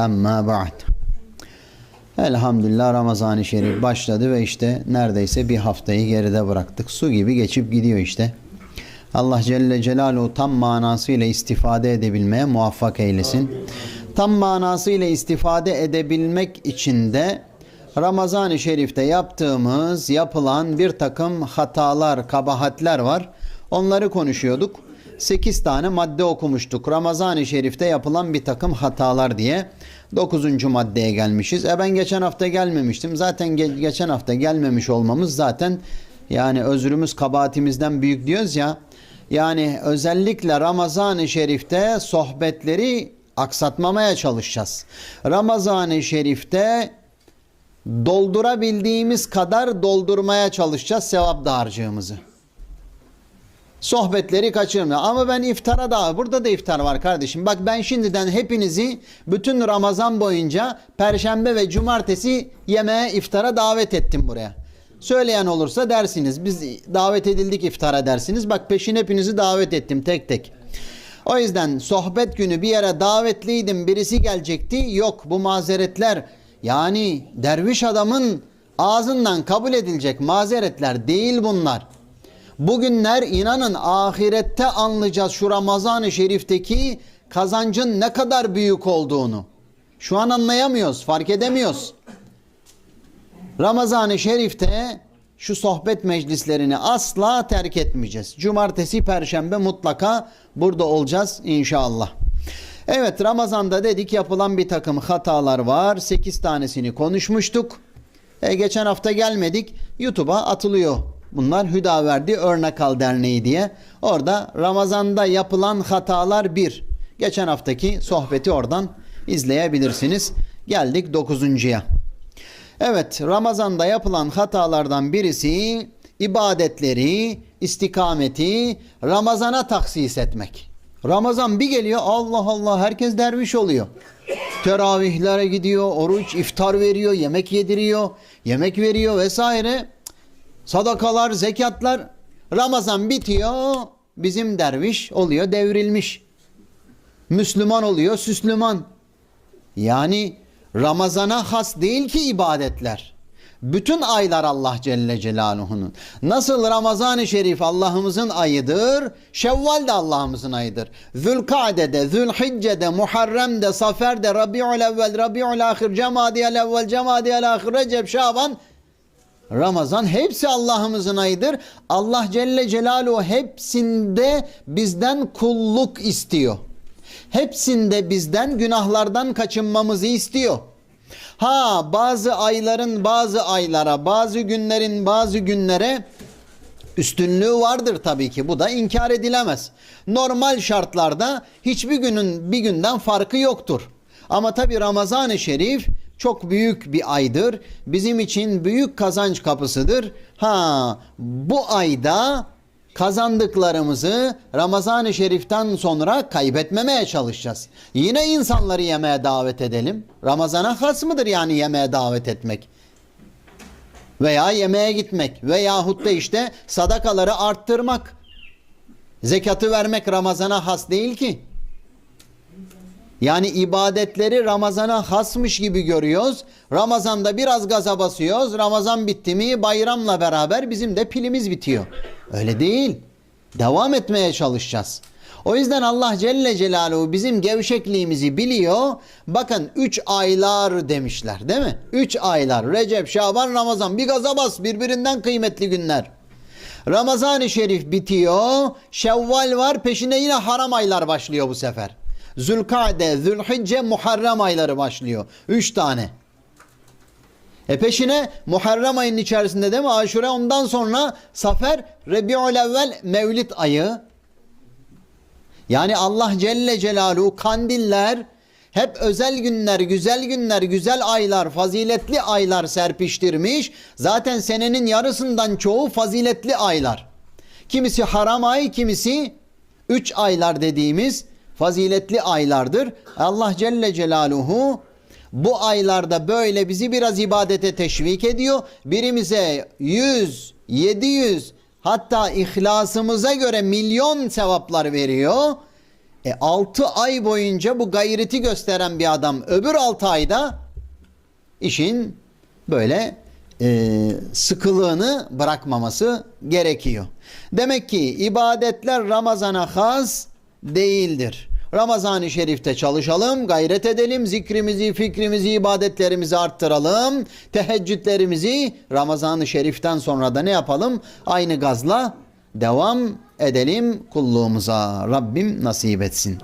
Amma ba'd. Elhamdülillah Ramazan-ı Şerif başladı ve işte neredeyse bir haftayı geride bıraktık. Su gibi geçip gidiyor işte. Allah Celle Celaluhu tam manasıyla istifade edebilmeye muvaffak eylesin. Tam manasıyla istifade edebilmek için de Ramazan-ı Şerif'te yaptığımız, yapılan bir takım hatalar, kabahatler var. Onları konuşuyorduk. 8 tane madde okumuştuk. Ramazan-ı Şerif'te yapılan bir takım hatalar diye. 9. maddeye gelmişiz. E ben geçen hafta gelmemiştim. Zaten ge- geçen hafta gelmemiş olmamız zaten yani özrümüz kabahatimizden büyük diyoruz ya. Yani özellikle Ramazan-ı Şerif'te sohbetleri aksatmamaya çalışacağız. Ramazan-ı Şerif'te doldurabildiğimiz kadar doldurmaya çalışacağız sevap dağarcığımızı. Sohbetleri kaçırmıyor. Ama ben iftara da burada da iftar var kardeşim. Bak ben şimdiden hepinizi bütün Ramazan boyunca perşembe ve cumartesi yemeğe iftara davet ettim buraya. Söyleyen olursa dersiniz. Biz davet edildik iftara dersiniz. Bak peşin hepinizi davet ettim tek tek. O yüzden sohbet günü bir yere davetliydim birisi gelecekti. Yok bu mazeretler yani derviş adamın ağzından kabul edilecek mazeretler değil bunlar. Bugünler inanın ahirette anlayacağız şu Ramazan-ı Şerif'teki kazancın ne kadar büyük olduğunu. Şu an anlayamıyoruz, fark edemiyoruz. Ramazan-ı Şerif'te şu sohbet meclislerini asla terk etmeyeceğiz. Cumartesi, perşembe mutlaka burada olacağız inşallah. Evet Ramazan'da dedik yapılan bir takım hatalar var. 8 tanesini konuşmuştuk. E, geçen hafta gelmedik. YouTube'a atılıyor. Bunlar Hüdaverdi Örnek Al Derneği diye. Orada Ramazan'da yapılan hatalar bir. Geçen haftaki sohbeti oradan izleyebilirsiniz. Geldik dokuzuncuya. Evet Ramazan'da yapılan hatalardan birisi ibadetleri, istikameti Ramazan'a taksis etmek. Ramazan bir geliyor Allah Allah herkes derviş oluyor. Teravihlere gidiyor, oruç, iftar veriyor, yemek yediriyor, yemek veriyor vesaire. Sadakalar, zekatlar. Ramazan bitiyor, bizim derviş oluyor devrilmiş. Müslüman oluyor, süslüman. Yani Ramazana has değil ki ibadetler. Bütün aylar Allah Celle Celaluhu'nun. Nasıl Ramazan-ı Şerif Allah'ımızın ayıdır, Şevval de Allah'ımızın ayıdır. Zülkade'de, Zülhicce'de, Muharrem'de, Safer'de, Rabi'ül evvel, Rabi'ül ahir, Cemadiyel evvel, Cemadiyel ahir, Recep, Şaban, Ramazan hepsi Allah'ımızın ayıdır. Allah Celle Celaluhu hepsinde bizden kulluk istiyor. Hepsinde bizden günahlardan kaçınmamızı istiyor. Ha bazı ayların bazı aylara, bazı günlerin bazı günlere üstünlüğü vardır tabii ki. Bu da inkar edilemez. Normal şartlarda hiçbir günün bir günden farkı yoktur. Ama tabii Ramazan-ı Şerif çok büyük bir aydır. Bizim için büyük kazanç kapısıdır. Ha bu ayda kazandıklarımızı Ramazan-ı Şerif'ten sonra kaybetmemeye çalışacağız. Yine insanları yemeğe davet edelim. Ramazana has mıdır yani yemeğe davet etmek? Veya yemeğe gitmek veyahut da işte sadakaları arttırmak. Zekatı vermek Ramazana has değil ki. Yani ibadetleri Ramazana hasmış gibi görüyoruz. Ramazanda biraz gaza basıyoruz. Ramazan bitti mi bayramla beraber bizim de pilimiz bitiyor. Öyle değil. Devam etmeye çalışacağız. O yüzden Allah Celle Celaluhu bizim gevşekliğimizi biliyor. Bakın 3 aylar demişler değil mi? 3 aylar. Recep, Şaban, Ramazan. Bir gaza bas birbirinden kıymetli günler. Ramazan-ı Şerif bitiyor. Şevval var. Peşine yine haram aylar başlıyor bu sefer. Zülkade, Zülhicce, Muharrem ayları başlıyor. Üç tane. E peşine Muharrem ayının içerisinde değil mi? Aşure ondan sonra Safer, Rebi'ül evvel Mevlid ayı. Yani Allah Celle Celaluhu kandiller hep özel günler, güzel günler, güzel aylar, faziletli aylar serpiştirmiş. Zaten senenin yarısından çoğu faziletli aylar. Kimisi haram ay, kimisi üç aylar dediğimiz faziletli aylardır. Allah Celle Celaluhu bu aylarda böyle bizi biraz ibadete teşvik ediyor. Birimize 100, 700 hatta ihlasımıza göre milyon sevaplar veriyor. E 6 ay boyunca bu gayreti gösteren bir adam öbür 6 ayda işin böyle e, sıkılığını bırakmaması gerekiyor. Demek ki ibadetler Ramazan'a has değildir. Ramazan-ı Şerif'te çalışalım, gayret edelim, zikrimizi, fikrimizi, ibadetlerimizi arttıralım, teheccüdlerimizi Ramazan-ı Şerif'ten sonra da ne yapalım? Aynı gazla devam edelim kulluğumuza. Rabbim nasip etsin.